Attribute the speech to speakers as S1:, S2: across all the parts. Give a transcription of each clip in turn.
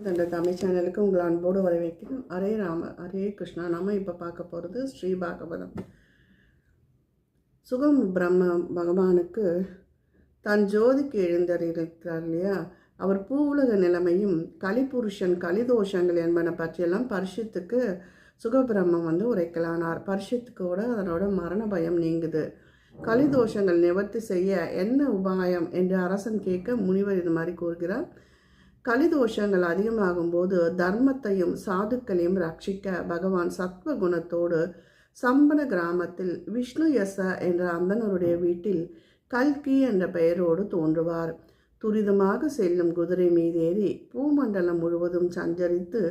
S1: இந்த தமிழ் சேனலுக்கு உங்களை அன்போடு வரவேற்கிறோம் ஹரே ராம ஹரே கிருஷ்ணா. நம்ம இப்போ பார்க்க போகிறது ஸ்ரீ பாகவதம். சுகம் பிரம்ம பகவானுக்கு தன் ஜோதிக்கு எழுந்தறியிருக்கிறார் இல்லையா? அவர் பூவுலக நிலைமையும் கலிபுருஷன் கலிதோஷங்கள் என்பன பற்றியெல்லாம் பரிஷத்துக்கு சுகபிரம்மம் வந்து உரைக்கலானார். பரிஷத்துக்கோட அதனோட மரண பயம் நீங்குது. கலிதோஷங்கள் நிவர்த்தி செய்ய என்ன உபாயம் என்று அரசன் கேட்க முனிவர் இது மாதிரி கூறுகிறார். கலிதோஷங்கள் அதிகமாகும் போது தர்மத்தையும் சாதுக்களையும் ரட்சிக்க பகவான் சத்வ குணத்தோடு சம்பன கிராமத்தில் விஷ்ணு யச என்ற அந்தனருடைய வீட்டில் கல்கி என்ற பெயரோடு தோன்றுவார். துரிதமாக செல்லும் குதிரை மீதேறி பூமண்டலம் முழுவதும் சஞ்சரித்து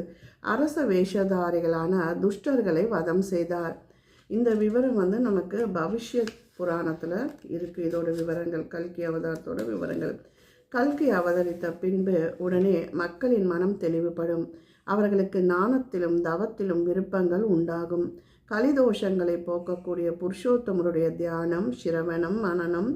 S1: அரச வேஷதாரிகளான துஷ்டர்களை வதம் செய்தார். இந்த விவரம் வந்து நமக்கு பவிஷ்யத் புராணத்தில் இருக்குது இதோட விவரங்கள் கல்கி அவதாரத்தோட விவரங்கள். கல்கி அவதரித்த பின்பு உடனே மக்களின் மனம் தெளிவுபடும். அவர்களுக்கு ஞானத்திலும் தவத்திலும் விருப்பங்கள் உண்டாகும். கலிதோஷங்களை போக்கக்கூடிய புருஷோத்தமருடைய தியானம் சிரவணம் மனனம்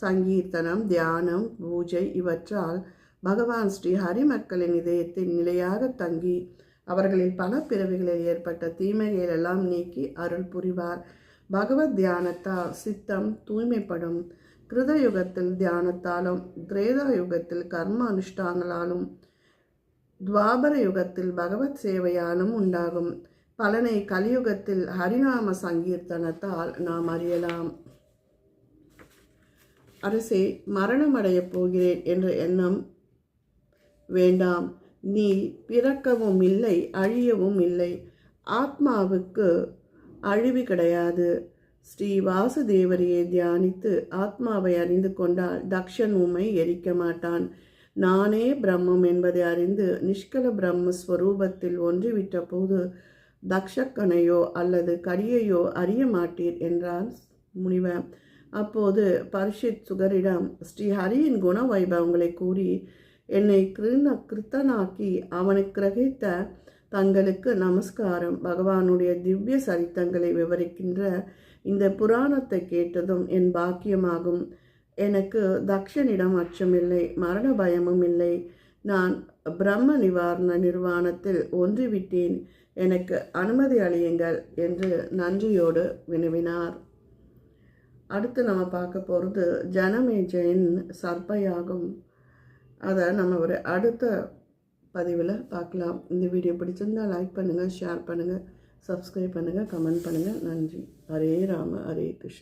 S1: சங்கீர்த்தனம் தியானம் பூஜை இவற்றால் பகவான் ஸ்ரீ ஹரி மக்களின் இதயத்தில் நிலையாக தங்கி அவர்களில் பல பிறவிகளில் ஏற்பட்ட தீமைகளெல்லாம் நீக்கி அருள் புரிவார். பகவத் தியானத்தால் சித்தம் தூய்மைப்படும். கிருதயுகத்தில் தியானத்தாலும் திரேதா யுகத்தில் கர்ம அனுஷ்டாங்களாலும் துவாபர யுகத்தில் பகவத் சேவையாலும் உண்டாகும் பலனை கலியுகத்தில் ஹரிநாம சங்கீர்த்தனத்தால் நாம் அறியலாம் அரசே மரணமடையப் போகிறேன் என்ற எண்ணம் வேண்டாம் நீ பிறக்கவும் இல்லை அழியவும் இல்லை ஆத்மாவுக்கு அழிவு கிடையாது ஸ்ரீ வாசுதேவரையை தியானித்து ஆத்மாவை அறிந்து கொண்டால் தக்ஷன் உம்மை எரிக்க மாட்டான். நானே பிரம்மம் என்பதை அறிந்து நிஷ்கல பிரம்ம ஸ்வரூபத்தில் ஒன்றிவிட்ட போது தக்ஷக்கனையோ அல்லது கரியையோ அறிய மாட்டீர் என்றார் முனிவர். அப்போது பரிஷித் சுகரிடம் ஸ்ரீ ஹரியின் குண வைபவங்களை கூறி என்னை கிருண கிருத்தனாக்கி அவனுக்கு கிரகித்த தங்களுக்கு நமஸ்காரம். பகவானுடைய திவ்ய சரித்தங்களை விவரிக்கின்ற இந்த புராணத்தை கேட்டதும் என் பாக்கியமாகும். எனக்கு தக்ஷனிடம் அச்சமில்லை மரண பயமும் இல்லை. நான் பிரம்ம நிவாரண நிர்வாணத்தில் ஒன்றிவிட்டேன். எனக்கு அனுமதி அளியுங்கள் என்று நன்றியோடு வினவினார். அடுத்து நம்ம பார்க்க போகிறது ஜனமேஜயின் சர்ப்பையாகும். அதை நம்ம ஒரு அடுத்த பதிவில் பார்க்கலாம். இந்த வீடியோ பிடிச்சிருந்தால் லைக் பண்ணுங்கள் ஷேர் பண்ணுங்கள் சப்ஸ்கிரைப் பண்ணுங்கள் கமெண்ட் பண்ணுங்கள் நன்றி. ஹரே ராம ஹரே கிருஷ்ண.